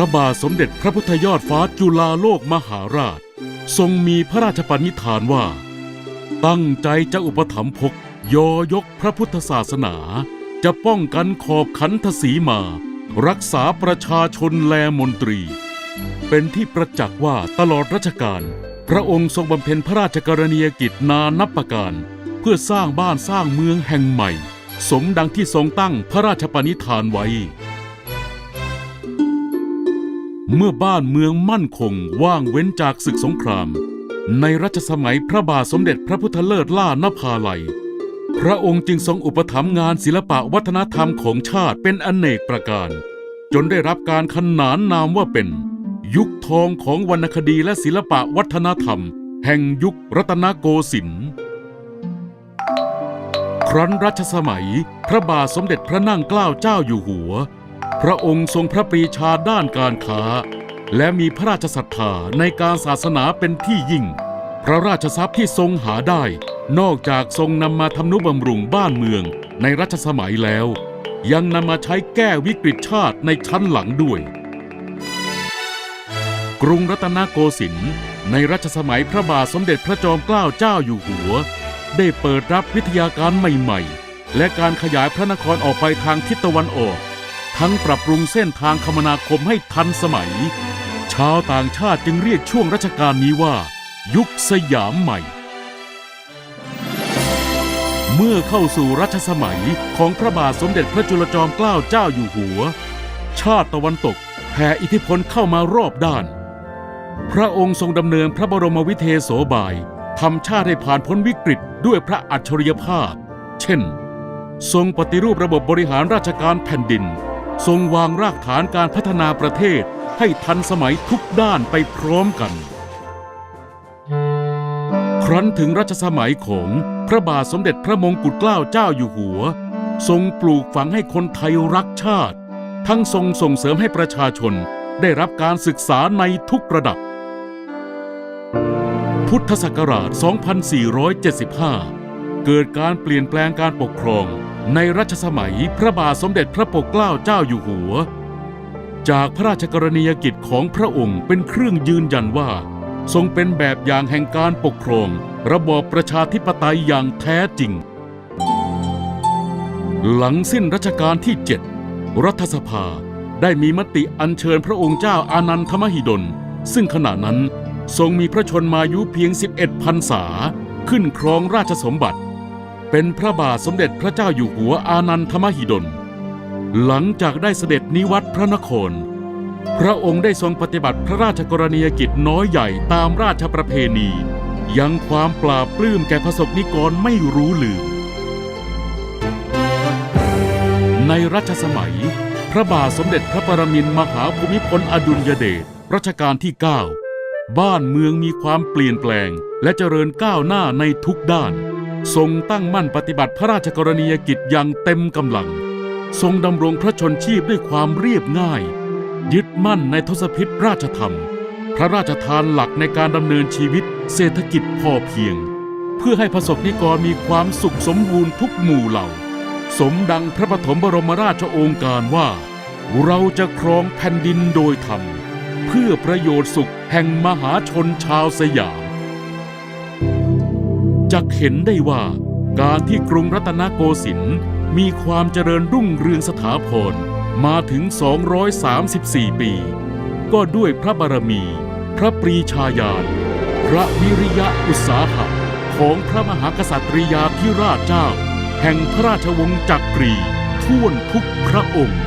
ระบาทสมเด็จพระพุทธยอดฟ้าจุฬาโลกมหาราช ทรงมีพระราชปณิธานว่า ตั้งใจจะอุปถัมภกยอยกพระพุทธศาสนา จะป้องกันขอบขันธสีมา รักษาประชาชนแลมนตรี เป็นที่ประจักษ์ว่าตลอดรัชกาลพระองค์ทรงบำเพ็ญพระราชกรณียกิจนานับประการ เพื่อสร้างบ้านสร้างเมืองแห่งใหม่ สมดังที่ทรงตั้งพระราชปณิธานไว้ เมื่อบ้านเมืองมั่นคงว่างเว้นจากศึกสงคราม ในรัชสมัยพระบาทสมเด็จพระพุทธเลิศล่านภาลัย พระองค์จึงทรงอุปถัมภ์งานศิลปะวัฒนธรรมของชาติเป็นอนเนกประการ จนได้รับการขนานนามว่าเป็น ยุคทองของวรรณคดีและศิลปะวัฒนธรรม แห่งยุครัตนโกสินทร์ครั้นรัชสมัย พระบาทสมเด็จพระนั่งเกล้าเจ้าอยู่หัว พระองค์ทรงพระปรีชาด้านการค้า และมีพระราชศรัทธาในการศาสนาเป็นที่ยิ่ง พระราชทรัพย์ที่ทรงหาได้ นอกจากทรงนำมาทำนุบำรุงบ้านเมืองในรัชสมัยแล้ว ยังนำมาใช้แก้วิกฤตชาติในชั้นหลังด้วย กรุงรัตนโกสินทร์ในรัชสมัยพระบาทสมเด็จพระจอมเกล้าเจ้าอยู่หัว ได้เปิดรับวิทยาการใหม่ ๆ และการขยายพระนครออกไปทางทิศตะวันออก ทั้งปรับปรุงเส้นทางคมนาคมให้ทันสมัย ชาวต่างชาติจึงเรียกช่วงรัชกาลนี้ว่า ยุคสยามใหม่ เมื่อเข้าสู่รัชสมัยของพระบาทสมเด็จพระจุลจอมเกล้าเจ้าอยู่หัว ชาติตะวันตกแผ่อิทธิพลเข้ามารอบด้าน พระองค์ทรงดำเนินพระบรมวิเทโสบายทำชาติให้ผ่านพ้นวิกฤตด้วยพระอัจฉริยภาพ เช่น ทรงปฏิรูประบบบริหารราชการแผ่นดิน ทรงวางรากฐานการพัฒนาประเทศให้ทันสมัยทุกด้านไปพร้อมกัน ครั้นถึงรัชสมัยของพระบาทสมเด็จพระมงกุฎเกล้าเจ้าอยู่หัว ทรงปลูกฝังให้คนไทยรักชาติ ทั้งทรงส่งเสริมให้ประชาชนได้รับการศึกษาในทุกระดับ พุทธศักราช 2475 เกิดการเปลี่ยนแปลงการปกครอง ในรัชสมัยพระบาทสมเด็จพระปกเกล้าเจ้าอยู่หัว จากพระราชกรณียกิจของพระองค์เป็นเครื่องยืนยันว่า ทรงเป็นแบบอย่างแห่งการปกครอง ระบอบประชาธิปไตยอย่างแท้จริง หลังสิ้นรัชกาลที่ 7 รัฐสภาได้มีมติอัญเชิญพระองค์เจ้าอานันทมหิดล ซึ่งขณะนั้นทรงมีพระชนมายุเพียง 11พรรษา ขึ้นครองราชสมบัติ เป็นพระบาทสมเด็จพระเจ้าอยู่หัวอานันทมหิดล หลังจากได้เสด็จนิวัตรพระนคร พระองค์ได้ทรงปฏิบัติพระราชกรณียกิจน้อยใหญ่ตามราชประเพณี ยังความปราบปลื้มแก่พระสบนิกรไม่รู้ลืม ในรัชสมัย พระบาทสมเด็จพระปรมินทมหาภูมิพลอดุลยเดชรัชกาลที่ 9 บ้านเมืองมีความเปลี่ยนแปลงและเจริญก้าวหน้าในทุกด้าน ทรงตั้งมั่นปฏิบัติพระราชกรณียกิจอย่างเต็มกำลัง ทรงดำรงพระชนชีพด้วยความเรียบง่าย ยึดมั่นในทศพิธราชธรรม พระราชทานหลักในการดำเนินชีวิตเศรษฐกิจพอเพียง เพื่อให้ประสบนิกรมีความสุขสมบูรณ์ทุกหมู่เหล่า สมดังพระปฐมบรมราชโองการว่า เราจะครองแผ่นดินโดยธรรม เพื่อประโยชน์สุขแห่งมหาชนชาวสยาม จะเห็นได้ว่าการที่กรุงรัตนโกสินทร์มีความเจริญรุ่งเรืองสถาพรมาถึง 234 ปี ก็ด้วยพระบารมี พระปรีชาญาณ พระวิริยะอุตสาหะของพระมหากษัตริยาธิราชเจ้า แห่งพระราชวงศ์จักรีท่วนทุกพระองค์